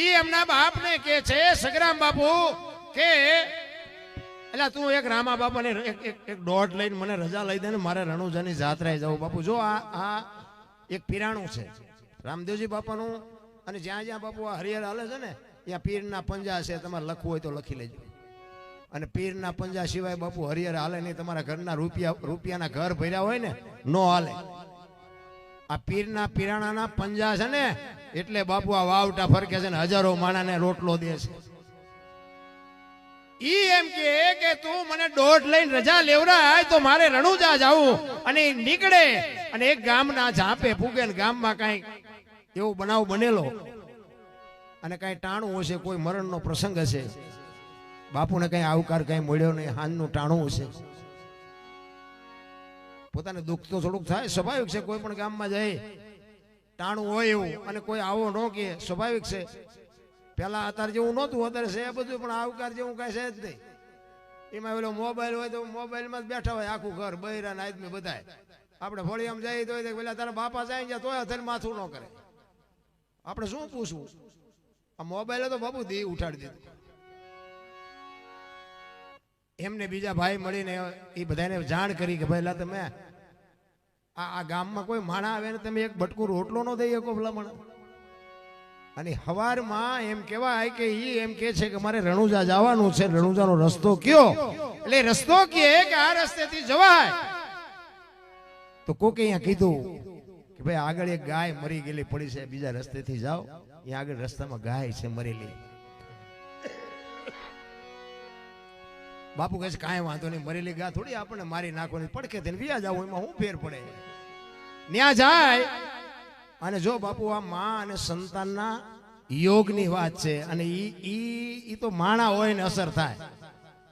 ઈ એમના બાપને કે છે, સગરામ બાપુ, કે એટલે તું એક રામા બાપાને એક એક દોઢ લઈને મને રજા લઈ દે ને મારે રણુજાની જાત્રાએ જવું. બાપુ, જો આ આ એક પીરાણું છે. રામદેવજી બાપાનું અને જ્યાં જ્યાં બાપુ આ હરિહર હાલે છે ને, ત્યાં પીરના પંજા છે, તમારે લખવું હોય તો લખી લેજો. અને પીરના પંજા સિવાય બાપુ હરિહર હાલે નહીં, તમારા ઘરના રૂપિયા, રૂપિયાના ઘર ભર્યા હોય ને, નો હાલે. આ પીરના પીરાણાના પંજા છે ને, એટલે બાપુ આ વાવટા ફરકે છે ને હજારો માણાને રોટલો દે છે. ઈ એમ કે કે તું મને દોઢ લઈને રજા લેવરાય તો મારે રણુજા જાવું અને નીકળે અને એક ગામના ઝાંપે પૂગે ને ગામમાં કાંઈ એવો બનાવ બનેલો. અને કાંઈ ટાણું હશે, કોઈ મરણનો પ્રસંગ હશે. બાપુને કઈ આવકાર કઈ મળ્યો નહીં હાનનું ટાણું હશે. પોતાને દુઃખ તો થોડુંક થાય, સ્વાભાવિક છે, કોઈ પણ ગામમાં જાય, ટાણું હોય એવું અને કોઈ આવો ન કે સ્વાભાવિક છે. પેલા અત્યારે જેવું નહોતું, અત્યારે છે બધું, પણ આવકાર જેવું કાંઈ છે જ નહીં. એમાં પેલો મોબાઈલ હોય તો મોબાઈલમાં જ બેઠા હોય આખું ઘર, બૈરા આદમી બધાય. આપણે ફળી આમ જઈએ તો પેલા તારા બાપા જાય ગયા તોય અત્યારે માથું ન કરે. આપણે શું પૂછવું? આ મોબાઈલે તો બાબુ દી ઉઠાડી દીધું. એમને બીજા ભાઈ મળીને એ બધાને જાણ કરી કે ભાઈ, લા તમે આ આ ગામમાં કોઈ માણા આવે ને તમે એક બટકું રોટલો ન દઈ શકો ભલામણ. અને હવારમાં એમ કહેવાય કે ઈ એમ કે છે કે મારે રણુજા જવાનું છે, રણુજાનો રસ્તો કયો? એટલે રસ્તો કે આ રસ્તેથી જવાય. તો કોકે અહીંયા કીધું કે ભાઈ, આગળ એક ગાય મરી ગયેલી, પડી છે, બીજા રસ્તેથી જાઓ. અહીંયા આગળ રસ્તામાં ગાય છે મરેલી. બાપુ કહે છે કાંઈ વાંધો નહીં, મરેલી ગા થોડી આપણને મારી નાખવાની. પડખે થઈને વ્યા જાવ, એમાં શું ફેર પડે? ત્યાં જાય. અને જો બાપુ આ મા અને સંતાનના યોગની વાત છે, અને ઈ ઈ ઈ તો માણા હોય ને અસર થાય.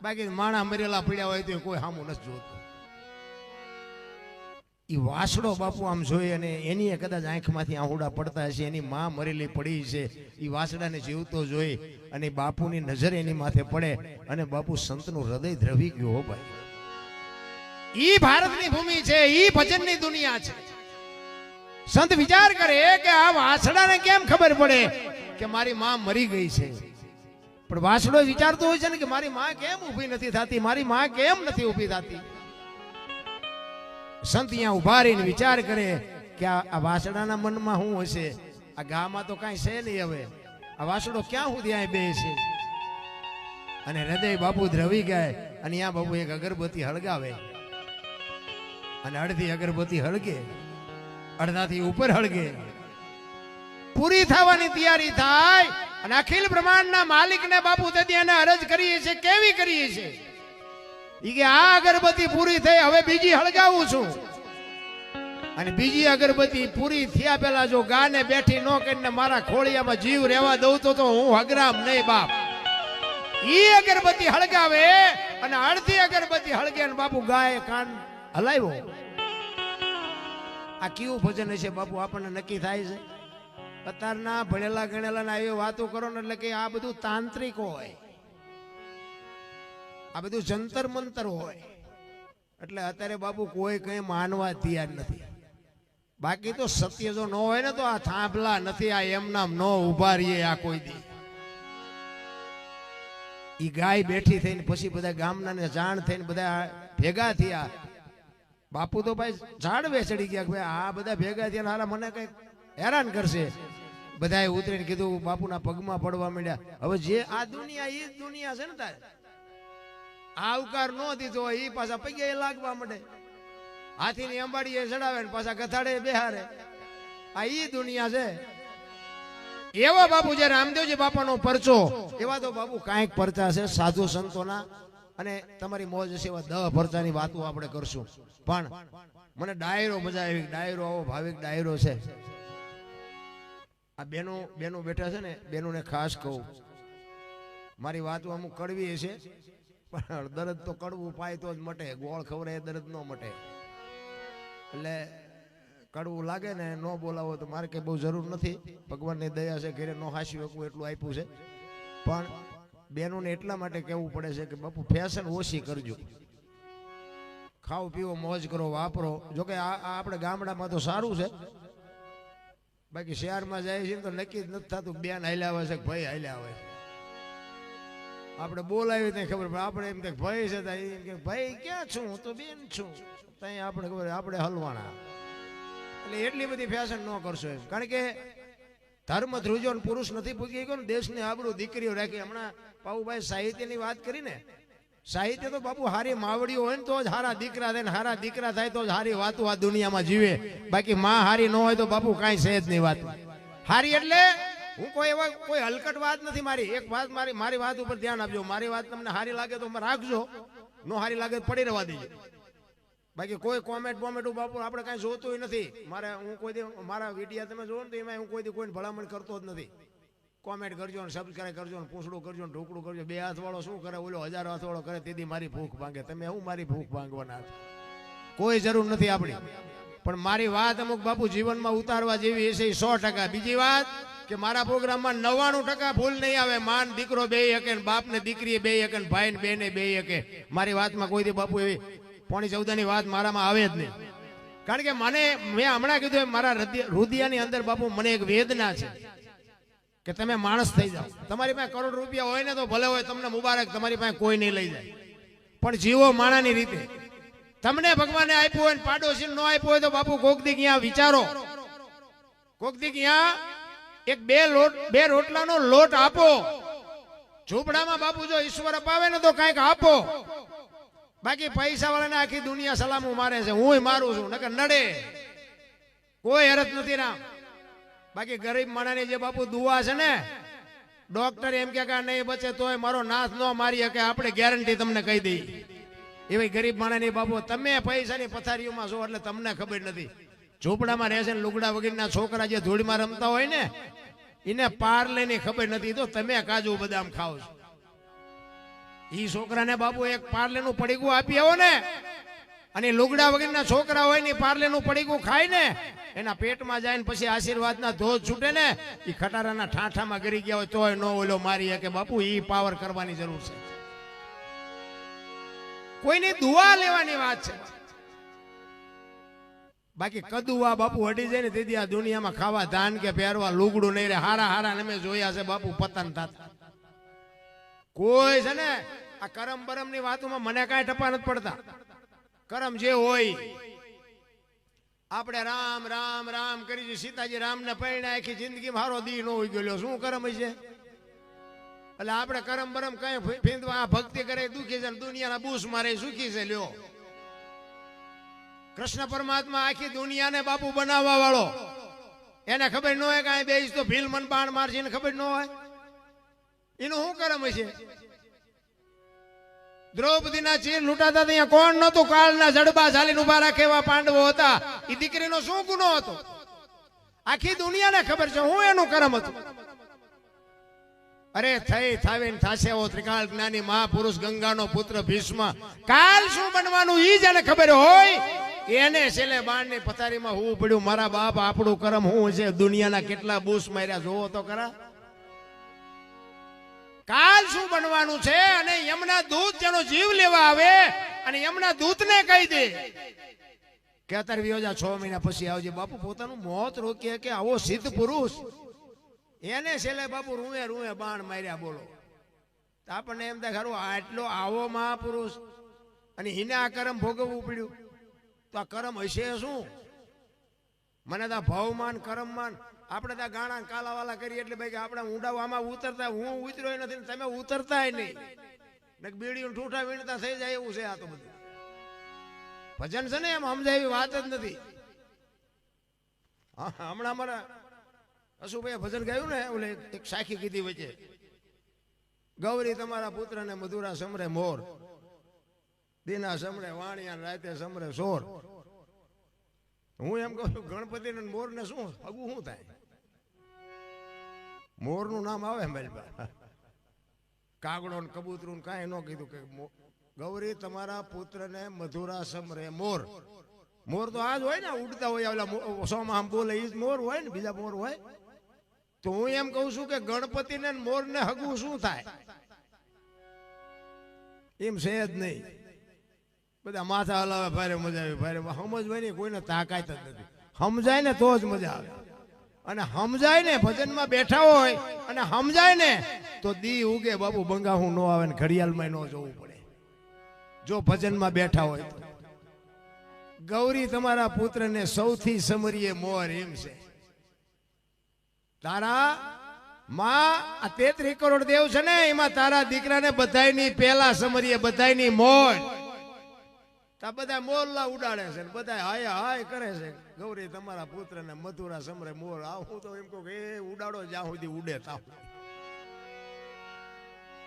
બાકી માણા મરેલા પડ્યા હોય તો કોઈ સામું નથી જોતું. ઈ વાસડો બાપુ આમ જોઈએ અને એની કદાચ આંખમાંથી આહુડા પડતા હશે, એની માં મરેલી પડી છે એ વાસડાને જીવતો જોઈ અને બાપુની નજર એની માથે પડે અને બાપુ સંતનું હૃદય દ્રવી ગયું ભાઈ. ઈ ભારતની ભૂમિ છે, ઈ ભજનની દુનિયા છે. સંત વિચાર કરે કે આ વાસડાને કેમ ખબર પડે કે મારી માં મરી ગઈ છે. પણ વાસડો વિચારતો હોય છે ને કે મારી માં કેમ ઊભી નથી થતી, મારી માં કેમ નથી ઊભી થતી? સંત ઊભા રહીને વિચાર કરે કે આ વાસડાના મનમાં શું હશે? આ ગામાં તો કાંઈ છે નહીં હવે. આ વાસડો ક્યાં સુધી અહીં બે છે? અને હૃદય બાપુ દ્રવી ગયા અને ત્યાં બાપુ એક અગરબત્તી હળગાવે. અને અડધી અગરબત્તી હળગે. અડધાથી ઉપર હળગે. પૂરી થવાની તૈયારી થાય અને અખિલ બ્રહ્માંડના માલિકને બાપુ દદી એને અરજ કરીએ છીએ, કેવી કરીએ છે ઈ કે આ અગરબત્તી પૂરી થઈ, હવે બીજી હળગાવું છું. અને બીજી અગરબત્તી પૂરી થયા પેલા જો ગાને બેઠી ન કરીને મારા ખોળિયામાં જીવ રહેવા દઉં તો તો હું હગરામ નહીં બાપ. ઈ અગરબત્તી હળગાવે અને અડધી અગરબત્તી હળગે અને બાપુ ગાય કાન હલાવ્યો. આ કેવું ભજન હશે બાપુ? આપણને નક્કી થાય છે? અત્યારના ભણેલા ગણેલા ના એવી વાતો કરો ને એટલે કે આ બધું તાંત્રિક હોય. આ બધું જંતર મંતર હોય. એટલે અત્યારે બાપુ કોઈ કઈ માનવા તૈયાર નથી. બાકી તો સત્ય જો ન હોય ને તો આ થાંભલા નથી, આ એમના ન ઊભા રહીએ આ કોઈ દી. ઈ ગાય બેઠી થઈને પછી બધા ગામના ને જાણ થઈને બધા ભેગા થયા. બાપુ તો ભાઈ ઝાડ વેચડી ગયા ભાઈ આ બધા ભેગા થયા હારા મને કઈ હેરાન કરશે. બધાએ ઉતરીને કીધું બાપુના પગમાં પડવા માંડ્યા. હવે જે આ દુનિયા એ જ દુનિયા છે ને તારે. આવકાર નો દીધો એ પાછા પગે લાગવા માંડે. હાથીની અંબાડીએ ચડાવે ને પાછા ગથાડે બેહારે. આ ઈ દુનિયા છે. એવા બાપુ જે રામદેવજી બાપાનો પરચો, એવા તો બાપુ કાંઈક પરચા છે સાધુ સંતોના. અને તમારી મોજ હશે એવા દહ પરચાની વાતો આપણે કરશું. પણ મને ડાયરો મજા આવી, ડાયરો આવો, ભાવિક ડાયરો છે. આ બેનો બેનો બેઠા છે ને, બેનોને ખાસ કહું. મારી વાતો અમુક કડવી છે પણ દર્દ તો કડવું પાય તો જ મટે, ગોળ ખવરે દર્દ ન મટે. એટલે કડવું લાગે ને ન બોલાવો તો મારે કે બહુ જરૂર નથી. ભગવાનની દયા છે, ઘરે ન હાસી શકું એટલું આપ્યું છે. પણ બેનોને એટલા માટે કહેવું પડે છે કે બાપુ ફેશન ઓછી કરજો. ખાઓ પીવો મોજ કરો, વાપરો. જોકે આ આપણે ગામડામાં તો સારું છે. બાકી શહેરમાં જાય છે તો નક્કી જ નથી થતું બેન હાલ્યા આવે છે ભાઈ હાલ્યા આવે છે આપણે બોલાવી ત્યાં ખબર પડે. આપણે એમ કે ભાઈ છે એમ કે, ભાઈ, ક્યાં છું? હું તો બેન છું. ત્યાં આપણે ખબર આપણે હલવાણા એટલે એટલી બધી ફેશન ન કરશો એમ. કારણ કે ધર્મ ધ્રુજો પુરુષ નથી પૂગી ગયો ને, દેશની આબરૂ દીકરીઓ રાખી. હમણાં પાઉભાઈ સાહિત્યની વાત કરી ને સાહિત્ય તો બાપુ હારી માવડીઓ હોય ને, તો જ હારા દીકરા થાય ને, હારા દીકરા થાય તો જ હારી વાતો આ દુનિયામાં જીવે. બાકી માં હારી ન હોય તો બાપુ કાંઈ છે જ નહીં વાત. હારી એટલે હું કોઈ એવા કોઈ હલકટ વાત નથી મારી. એક વાત મારી મારી વાત ઉપર ધ્યાન આપજો. મારી વાત તમને હારી લાગે તો રાખજો. નો હારી લાગે તો પડી રહેવા દેજો. બાકી કોઈ કોમેન્ટ બોમેન્ટ બાપુ આપણે કાંઈ જોતું નથી. મારે, હું કોઈ દી, મારા વિડીયા તમે જોવો ને તો એમાં હું કોઈ દી કોઈને ભલામણ કરતો જ નથી. કોમેન્ટ કરજો ને સબસ્ક્રાઈબ કરજો ને પૂંછડું કરજો ને ઢોકળું કરજો. બે હાથ વાળો શું કરે? ઓલો હજાર હાથ વાળો કરે, તેથી મારી ભૂખ ભાંગે. તમે હું મારી ભૂખ ભાંગવાના કોઈ જરૂર નથી આપણી. પણ મારી વાત અમુક બાપુ જીવનમાં ઉતારવા જેવી હશે સો ટકા. બીજી વાત કે મારા પ્રોગ્રામમાં નવ્વાણું ટકા ભૂલ નહીં આવે. માન દીકરો બે હકે બાપ ને દીકરી બે હકે ને બે ને બે હકે મારી વાતમાં કોઈ દી બાપુ એવી પોણી ચૌદાની વાત મારામાં આવે જ નહીં. કારણ કે મને, મેં હમણાં કીધું મારા હૃદય- હૃદયની અંદર બાપુ મને એક વેદના છે કે તમે માણસ થઈ જાઓ. તમારી પાસે કરોડ રૂપિયા હોય ને તો ભલે હોય, તમને મુબારક, તમારી પાસે કોઈ નહીં લઈ જાય. પણ જીવો માણાની રીતે તમને ભગવાને આપ્યું હોય પાડોશી નો આપ્યું હોય તો બાપુ કોક દી ક્યાં વિચારો? કોક દી ક્યાં એક બે લોટ, બે રોટલાનો લોટ આપો. ઝૂંપડામાં બાપુ જો ઈશ્વર અપાવે ને તો કાંઈક આપો. બાકી પૈસા વાળાને આખી દુનિયા સલામું મારે છે. હું મારું છું, નકર નડે. કોઈ હરત નથી રામ. બાકી ગરીબ માણાની જે બાપુ દુવા છે ને, ડોક્ટર એમ કે નહીં બચે તોય મારો નાશ ન મારી શકે આપણે ગેરંટી તમને કહી દઈ. એવી ગરીબ માણાની બાબુ. તમે પૈસાની પથારીઓમાં છો એટલે તમને ખબર નથી. ઝૂંપડામાં રહેશે ને લુગડા વગેરેના છોકરા જે ધૂળમાં રમતા હોય ને, એને પાર્લેની ખબર નથી. તો તમે કાજુ બદામ ખાઓ છો. એ છોકરાને બાપુ એક પાર્લેનું પડીકું આપી આવો ને. અને લુગડા વગેરેના છોકરા હોય ને પાર્લેનું પડીકું ખાય ને, એના પેટમાં જાય ને પછી આશીર્વાદના ધોધ છૂટે ને એ ખટારાના ઠાઠામાં ગરી ગયા હોય તોય નો ઓલો મારી કે બાપુ એ પાવર કરવાની જરૂર છે. કોઈની દુઆ લેવાની વાત છે. બાકી કદુવા બાપુ હટી જાય ને તેથી આ દુનિયામાં ખાવા ધાન કે પહેરવા લુગડું નહીં રે હારા હારા ને મેં જોયા છે બાપુ પતન થતા. કોઈ છે ને આ કરમ બરમની વાતોમાં મને કાંઈ ટપા નથી પડતા. કરમ જે હોય. આપણે રામ રામ રામ કરી સીતાજી રામ ને પૈણા આખી જિંદગી મારો દી નો હોય ગયો શું કરમ છે એટલે આપણે કરમ બરમ કઈ ફીંદવા આ ભક્તિ કરે, દુખી છે દુનિયાના બૂસ મારે સુખી છે, લ્યો. કૃષ્ણ પરમાત્મા આખી દુનિયાને બાપુ બનાવવા વાળો. એને ખબર ન હોય કાંઈ બેસ તો ભીલ મન બાણ મારશે ખબર ન હોય? એનું શું કરમ છે દ્રૌપદીના ચીર લૂંટાતા ત્યાં કોણ નતું કાળના જડબા ઝાલીને ઊભા રાખે એવા પાંડવો હતા. એ દીકરીનો શું ગુનો હતો? આખી દુનિયાને ખબર છે, હું એનું કરમ હતું? અરે થઈ, થાવીને થાશે એવો ત્રિકાળ જ્ઞાની મહાપુરુષ ગંગાનો પુત્ર ભીષ્મ. કાલ શું બનવાનું ઈ જેને ખબર હોય? એને છેલ્લે બાણની પથારીમાં હું પડ્યું. મારા બાપ આપણું કરમ હું છે? દુનિયાના કેટલા બૂસ માર્યા? જોવો તો ખરા કાલ શું બનવાનું છે? અને યમના દૂત જેનો જીવ લેવા આવે અને યમના દૂતને કહી દે. કે અત્યારે વિયોજા છ મહિના પછી આવજે. બાપુ, પોતાનું મોત રોકીએ કે આવો સિદ્ધ પુરુષ? એને છેલ્લે બાપુ રૂએ રૂએ બાણ માર્યા, બોલો. આપણને એમ થાય ખરું આટલો આવો મહાપુરુષ અને એને આ કરમ ભોગવવું પડ્યું. તો આ કરમ હશે શું? મને તો ભાવમાન, કરમમાન, આપણે તો ગાણા કાલાવાલા કરીએ એટલે ભાઈ આપણે ઊંડા આમાં ઉતરતા, હું ઉતર્યો નથી તમે ઉતરતા નહીં. ને બીડીયું ઠૂઠા વીણતા થઈ જાય એવું છે આ તો બધું. ભજન છે ને એમ, સમજાય એવી વાત જ નથી. હમણાં અમારા અશુભાઈ ભજન ગાયું ને, ઓલે એક સાખી કીધી વચ્ચે. ગૌરી તમારા પુત્રને મધુરા સમરે મોર, દીના સમરે વાણિયા રાતે સમરે સોર. હું એમ કહું છું ગણપતિ ને મોર ને શું, હગું શું થાય? મોરનું નામ આવે મારી કાગડો ને કબૂતરું ને કાંઈ ન કીધું કે ગૌરી તમારા પુત્રને મધુરા સમરે મોર. મોર તો આ જ હોય ને, ઉડતા હોય, ઓલા સોમાં આમ બોલે એ જ મોર હોય ને, બીજા મોર હોય. તો હું એમ કહું છું કે ગણપતિ ને મોર ને હગું શું થાય? એમ છે જ નહીં. બધા માથા હલાવે, ભારે મજા આવે, ભારે નહીં કોઈને તાકાત જ નથી. સમજાય ને તો જ મજા આવે. અને સમજાય ને, ભજનમાં બેઠા હોય અને સમજાય ને, તો દી ઉગે બાપુ બંગાહું નો આવે ને ઘડિયાળમાં ન જવું પડે. જો ભજનમાં બેઠા હોય ગૌરી તમારા પુત્રને સૌથી સમરીએ મોર એમ છે. તારા માં આ તેત્રી કરોડ દેવ છે ને, એમાં તારા દીકરાને બધાયની પેલા સમરીએ, બધાયની મોર તા બધા મોરલા ઉડાડે છે ને બધા હાય હાય કરે છે. ગૌરી તમારા પુત્રને મથુરા સમરે મોર આવું તો એમ કહું કે ઉડાડો જ્યાં સુધી ઉડે ત્યાં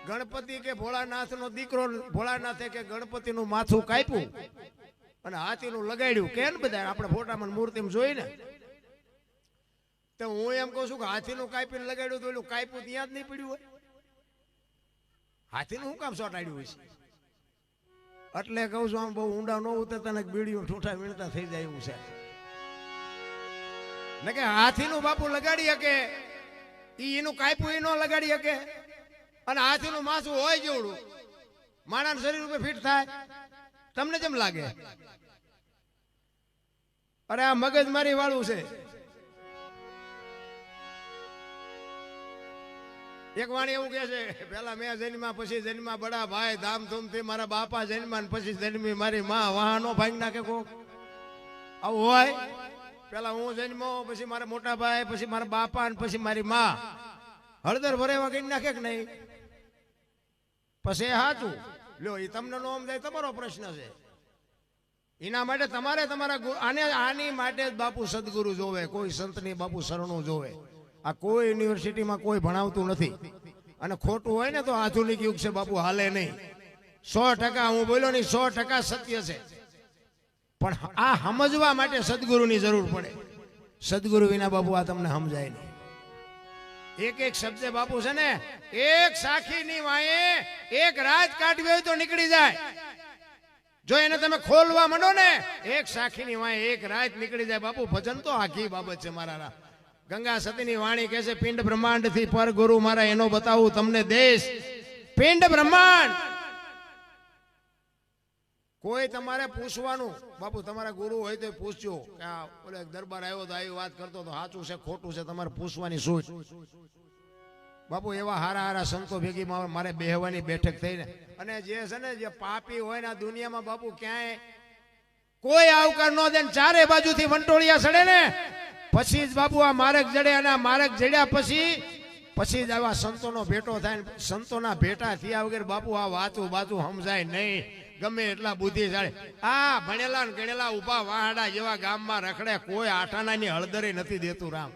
ગણપતિ કે ભોળાનાથ નો દીકરો, ભોળાનાથે કે ગણપતિ નું માથું કાપ્યું અને હાથીનું લગાડ્યું. કે ને બધા આપણે ફોટામાં મૂર્તિમાં જોઈ ને તો હું એમ કહું છું કે હાથીનું કાપીને લગાડ્યું તો એલું કાપ્યું ત્યાં જ નહીં પડ્યું હોય. હાથીનું શું કામ ચોટાડ્યું હોય છે એટલે કહું છું આમ બહુ ઊંડા ન ઉતરતા ને બીડીઓ ઠૂઠા વીણતા થઈ જાય એવું છે. ને કે હાથીનું બાપુ લગાડી શકે, ઈ એનું કાપ્યું એ ન લગાડી શકે. અને હાથીનું માસું હોય જેવડું માણાના શરીર ઉપર ફિટ થાય. તમને કેમ લાગે? અરે આ મગજ મારી વાળું છે. એક વાણી એવું કે છે પેલા મેં જન્મા પછી જન્મા બડા ભાઈ, ધામધૂમથી મારા બાપા જન્મા ને પછી જન્મી મારી માં. વાહનો ભાંગી નાખે કોક. આવું હોય? પેલા હું જન્મો, પછી મારા મોટા ભાઈ, પછી મારા બાપા ને પછી મારી માં. હળદર ભરેવા કરી નાખે કે નહીં? પછી સાચું લ્યો એ તમને નો સમજાય, તમારો પ્રશ્ન છે. એના માટે તમારે તમારા આને આની માટે જ બાપુ સદગુરુ જોવે, કોઈ સંતની બાપુ શરણું જોવે. આ કોઈ યુનિવર્સિટીમાં કોઈ ભણાવતું નથી. અને ખોટું હોય ને તો આધુનિક યુગ છે બાપુ, હાલે નહીં. સો ટકા, હું બોલ્યો નહીં, સો ટકા સત્ય છે. પણ આ સમજવા માટે સદગુરુની જરૂર પડે. સદગુરુ વિના બાપુ આ તમને સમજાય નહીં. એક એક શબ્દ બાપુ છે ને, એક સાખીની વાયે એક રાત કાઢવી હોય તો નીકળી જાય. જો એને તમે ખોલવા માંડો ને, એક સાખીની વાયે એક રાત નીકળી જાય. બાપુ, ભજન તો આખી બાબત છે મારા. ગંગા સતીની વાણી કહે છે, પિંડ બ્રહ્માંડથી પર ગુરુ મારા, એનો બતાવું તમને દેશ. પિંડ બ્રહ્માંડ! કોઈ તમારે પૂછવાનું? બાપુ, તમારા ગુરુ હોય તો પૂછજો. કે દરબાર આવ્યો તો આવી વાત કરતો તો સાચું છે, ખોટું છે, તમારે પૂછવાની શું બાપુ, એવા હારા હારા સંતો ભેગી મારે બેહવાની બેઠક થઈને. અને જે છે ને, જે પાપી હોય ને દુનિયામાં બાપુ, ક્યાંય કોઈ આવકાર ન દે ચારે બાજુથી વંટોળિયા સડે ને. પછી જ બાપુ આ માર્ગ જડે અને આ માર્ગ જડ્યા પછી પછી જ આવા સંતોનો ભેટો થાય સંતોના ભેટા થયા વગર બાપુ આ વાતું બાતું સમજાય નહીં. ગમે એટલા બુદ્ધિશાળી. આ ભણેલા ને ગણેલા ઊભા વાહડા જેવા ગામમાં રખડે કોઈ આઠાનાની હળદરે નથી દેતું રામ.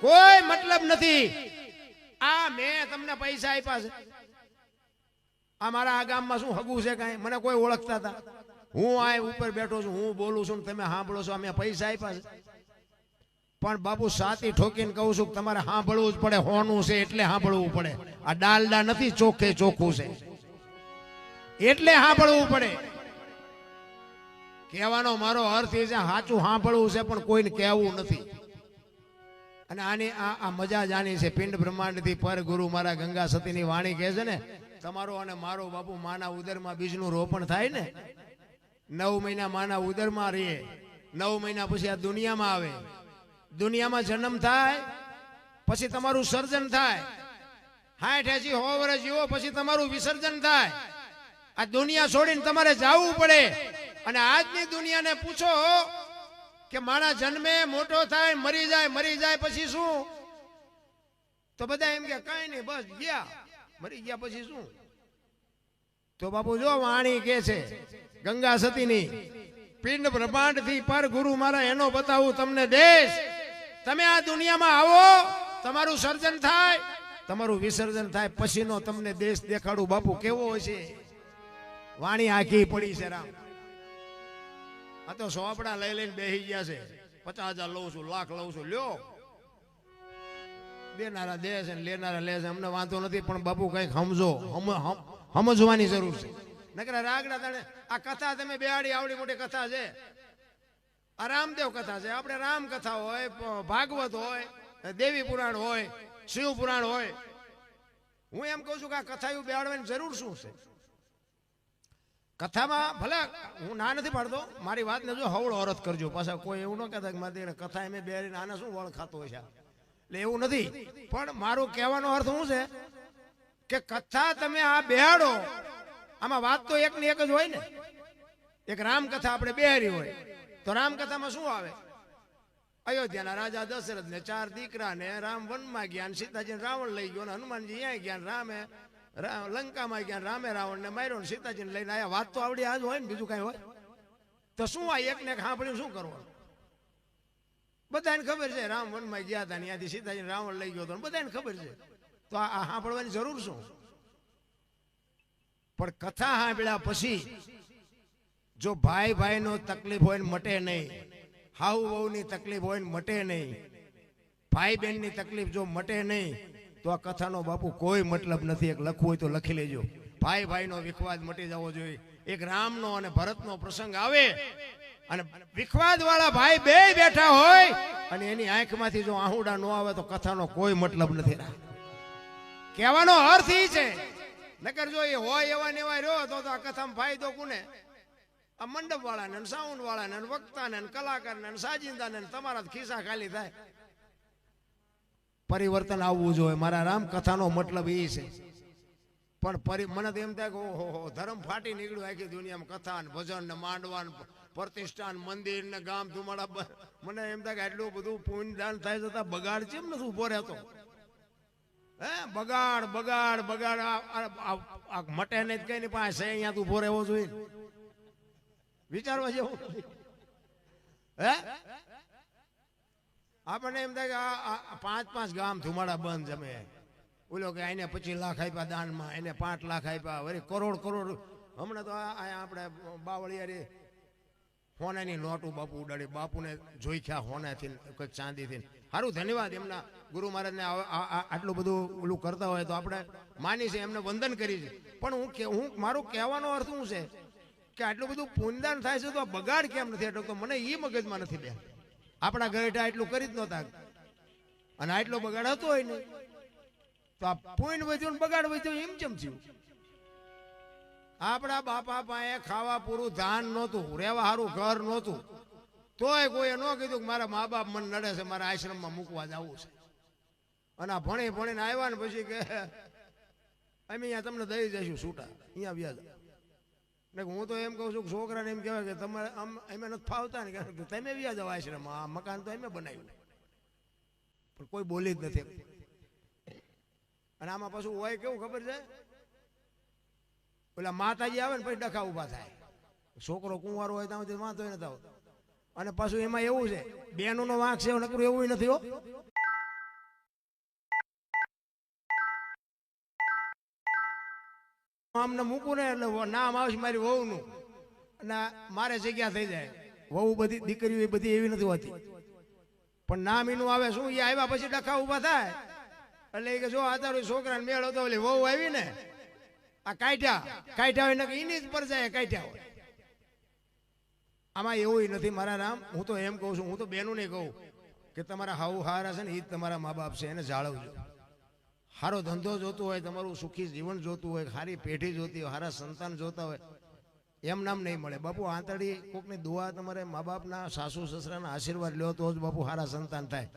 કોઈ મતલબ નથી. આ મેં તમને પૈસા આપ્યા છે. આ મારા આ ગામમાં શું હગું છે કાંઈ? મને કોઈ ઓળખતા હતા. હું આ ઉપર બેઠો છું, હું બોલું છું તમે સાંભળો છો અમે પૈસા આપ્યા છે. પણ બાપુ સાતી ઠોકીને કહું છું કે તમારે સાંભળવું જ પડે, હોનું છે એટલે સાંભળવું પડે. આ ડાલડા નથી ચોખ્ખે ચોખ્ખું છે. એટલે સાંભળવું પડે. કહેવાનો મારો અર્થ એ છે, સાચું સાંભળવું છે, પણ કોઈને કહેવું નથી. અને આની આ આ મજા જ આની છે, પિંડ બ્રહ્માંડથી પર ગુરુ મારા ગંગા સતીની વાણી કહે છે ને, તમારો અને મારો બાપુ માના ઉદરમાં બીજનું રોપણ થાય ને? નવ મહિના માના ઉદરમાં રહીએ. નવ મહિના પછી આ દુનિયામાં આવે. દુનિયામાં જન્મ થાય, પછી તમારું સર્જન થાય. હાઠ એસી હો વર્ષ જીવો, પછી તમારું વિસર્જન થાય. આ દુનિયા છોડીને તમારે જવું પડે. અને આજની દુનિયાને પૂછો કે માણા જન્મે મોટો થાય, મરી જાય મરી જાય પછી શું? તો બધા એમ કે, કઈ નહીં, બસ, ગયા. મરી ગયા પછી શું? તો બાપુ જો વાણી કે છે, ગંગા સતીની, પિંડ બ્રહ્માંડથી પર ગુરુ મારા, એનો બતાવું તમને દેશ. તમે આ દુનિયામાં આવો, તમારું સર્જન થાય, તમારું વિસર્જન થાય, પછીનો તમને દેશ દેખાડું. બાપુ, કેવો હશે? વાણી આખી પડી છે, રામ. આ તો સોપડા લઈ લઈને બેસી ગયા છે. પચાસ હજાર લઉં છું, લાખ લઉં છું. લ્યો. દેનારા દે છે લેનારા લે છે, અમને વાંધો નથી, પણ બાપુ કંઈક સમજો. સમજવાની જરૂર છે. નકરા રાગડા તણે આ કથા તમે બેહાડી, આવડી મોટી કથા છે. આ રામદેવ કથા છે. આપણે રામ કથા હોય ભાગવત હોય, દેવી પુરાણ હોય, શિવ પુરાણ હોય. હું એમ કહું છું કે આ કથાયું બેહાડવાની જરૂર શું છે? કથામાં ભલે હું ના નથી પાડતો, મારી વાતને જો હવળ ઓરત કરજો. પાછા કોઈ એવું ન કહેતા કે મારી કથા એમ બેહારી આને શું વળ ખાતો હોય છે? એટલે એવું નથી. પણ મારું કહેવાનો અર્થ શું છે? કે કથા તમે આ બેહાડો, આમાં વાત તો એકની એક જ હોય ને. એક રામકથા આપણે બેહારી હોય. તો રામકથામાં શું આવે? અયોધ્યાના રાજા દશરથ ને ચાર દીકરા ને રામ વનમાં ગયા સીતાજી રાવણ લઈ ગયો હનુમાનજી અહીંયા ગયા રામે લંકામાં ગયા રામે રાવણ ને માર્યો સીતાજીને લઈને આયા. વાત તો આવડી આજ હોય ને બીજું કઈ હોય? તો શું આ એક ને એક સાંભળ્યું, શું કરવાનું? બધાને ખબર છે રામ વનમાં ગયા હતા ત્યાંથી સીતાજી રાવણ લઈ ગયો હતો બધાને ખબર છે. તો આ સાંભળવાની જરૂર શું? પણ કથા સાંભળ્યા પછી જો ભાઈ ભાઈનો તકલીફ હોય ને મટે નહીં હાઉ વહુની તકલીફ હોય ને મટે નહીં, ભાઈ બહેનની તકલીફ જો મટે નહીં, તો આ કથાનો બાપુ કોઈ મતલબ નથી. એક લખવું હોય તો લખી લેજો. ભાઈ ભાઈનો વિખવાદ મટી જવો જોઈએ. એક રામનો અને ભરતનો પ્રસંગ આવે અને વિખવાદ વાળા ભાઈ બે બેઠા હોય અને એની આંખમાંથી જો આહુડા ન આવે તો કથાનો કોઈ મતલબ નથી કહેવાનો અર્થ ઈ છે. નકર જો એ હોય એવા નેવા રહ્યો તો આ કથામાં ફાયદો કોને? આ મંડપ વાળાને સાઉન્ડ વાળાને વક્તાને કલાકારને સાજિંદાને તમારા ખિસ્સા ખાલી થાય પરિવર્તન આવવું જોઈએ મારા રામ કથાનો મતલબ એ છે પણ પરી મને તો એમ થાય કે ઓહો હો ધર્મ ફાટી નીકળ્યું આખી દુનિયામાં કથા ને ભજન ને માંડવા પ્રતિષ્ઠાન મંદિર ને ગામ ધુમાડા મને એમ થાય કે આટલું બધું પુણ્યદાન થાય છતાં બગાડ કેમ નથી ઊભો રહેતો હે બગાડ બગાડ બગાડ આ મટે ને જ કઈ નહીં પાસે અહીંયા તું ઊભો રહેવો જોઈએ વિચારવા જેવું હે? આપણને એમ થાય કે પાંચ પાંચ ગામ ધુમાડા બંધ જમે. ઓલો કે એને પચીસ લાખ આપ્યા દાનમાં, એને પાંચ લાખ આપ્યા, વળી કરોડ કરોડ હમણાં તો આપણે બાવળિયારી હોનાની નોટું બાપુ ઉડાડી બાપુને જોઈખ્યા હોનાથી, કોઈ ચાંદીથી. સારું ધન્યવાદ એમના ગુરુ મહારાજને આટલું બધું ઓલું કરતા હોય તો આપણે માની છે એમને વંદન કરી છે પણ હું કે હું મારું કહેવાનો અર્થ શું છે? કે આટલું બધું પુણ્યદાન થાય છે તો બગાડ કેમ નથી? અટકતો મને એ મગજમાં નથી બે આપણા ગરેટા એટલું કરી જ નહોતા. અને આટલો બગાડ હતો હોય ને તો આ પુણ્ય વધ્યું બગાડ વધ્યો એમ કેમ થયું? આપણા બાપા પાસે ખાવા પૂરું ધાન નહોતું રહેવા સારું ઘર નહોતું. તોય કોઈએ ન કીધું કે મારા મા બાપ મને નડે છે, મારા આશ્રમમાં મૂકવા જવું છે. અને આ ભણી ભણીને આવ્યા ને પછી કે, અમે અહીંયા તમને દઈ જઈશું છૂટા અહીંયા વ્યાજ. હું તો એમ કહું છું છોકરાને એમ કહેવાય કે તમારે આમ એમ નથી ફાવતા ને કે તમે વ્યા જાઓ આશ્રમ, આ મકાન તો અમે બનાવ્યું. પણ કોઈ બોલી જ નથી અને આમાં પાછું હોય કેવું ખબર છે? પેલા માતાજી આવે ને પછી ડખા ઊભા થાય. છોકરો કુંવારો હોય ત્યાં વાંધો નથી આવતો. અને પાછું એમાં એવું છે, બેનોનો વાંક છે નકરું એવું નથી હો. આમને મૂકું ને એટલે નામ આવશે મારી વહુનું. અને મારે જગ્યા થઈ જાય. વહુ બધી દીકરીઓ બધી એવી નથી હોતી. પણ નામ એનું આવે શું? એ આવ્યા પછી ડખા ઊભા થાય. એટલે કે જો અત્યારે છોકરાને મેળ હતો એટલે વહુ આવી ને, આ કાઢ્યા કાઢ્યા હોય ને એની જ પર જાય કાઢ્યા હોય. આમાં એવું નથી મારા નામ. હું તો એમ કહું છું, હું તો બેનું નહીં કહું કે તમારા હાઉ હારા છે ને એ જ તમારા મા બાપ છે, એને જાળવજો. સારો ધંધો જોતો હોય, તમારું સુખી જીવન જોતું હોય સારી પેઢી જોતી હોય સારા સંતાન જોતા હોય, એમ નામ નહીં મળે. બાપુ આંતળી કોકની દુઆ તમારે મા બાપના સાસુ, સસરાના આશીર્વાદ લ્યો તો જ બાપુ સારા સંતાન થાય.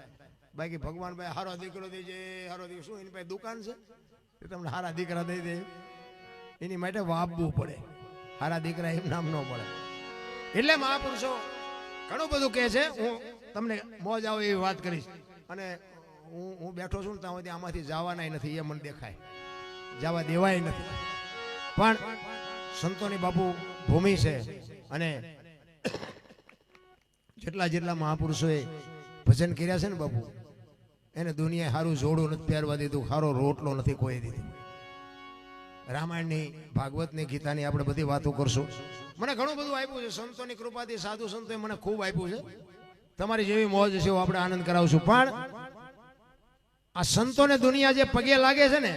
બાકી ભગવાન ભાઈ, હારો દીકરો દેજે હારો દીકરો શું, એની પાસે દુકાન છે? એ તમને હારા દીકરા દઈ દે. એની માટે વાપવું પડે. હારા દીકરા એમ નામ ન મળે. એટલે મહાપુરુષો, ઘણું બધું કહે છે. હું તમને મોજ આવે એવી વાત કરીશ. અને હું હું બેઠો છું ત્યાં સુધી આમાંથી જવાના નથી, એ મને દેખાય. જવા દેવાય નથી. પણ સંતોની બાપુ ભૂમિ છે અને જેટલા જેટલા મહાપુરુષોએ ભજન કર્યા છે ને બાપુ, એને દુનિયાએ સારું જોડું નથી, પહેરવા દીધું સારો રોટલો નથી કોઈ દીધું. રામાયણની, ભાગવતની, ગીતાની આપણે બધી વાતો કરશું. મને ઘણું બધું આપ્યું છે, સંતોની કૃપાથી સાધુ સંતોએ મને ખૂબ આપ્યું છે. તમારી જેવી મોજ છે આપણે આનંદ કરાવશું પણ આ સંતોને દુનિયા જે પગે લાગે છે ને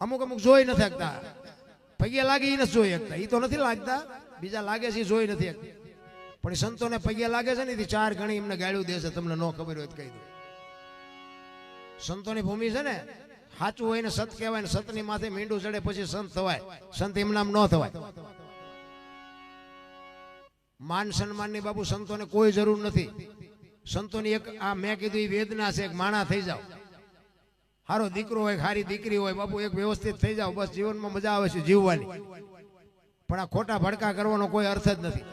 અમુક અમુક જોઈ નથી શકતા. પગે લાગે એ નથી જોઈ શકતા. એ તો નથી લાગતા. બીજા લાગે છે એ જોઈ નથી શકતા. પણ એ સંતોને પગે લાગે છે ને, એથી ચાર ગણી એમને ગાળ્યું દે છે. તમને ન ખબર હોય તો કહી દઉં સંતોની ભૂમિ છે ને, સાચું હોય ને સત કહેવાય ને, સતની માથે મીંડું ચડે પછી સંત થવાય. સંત એમનામ ન થવાય. માન સન્માનની બાબુ સંતોને કોઈ જરૂર નથી. સંતોની એક આ મેં કીધું એ વેદના છે, એક માણા થઈ જાવ સારો દીકરો હોય સારી દીકરી હોય, બાપુ એક વ્યવસ્થિત થઈ જાઓ, બસ જીવનમાં મજા આવે છે જીવવાની. પણ આ ખોટા ભડકા કરવાનો કોઈ અર્થ જ નથી.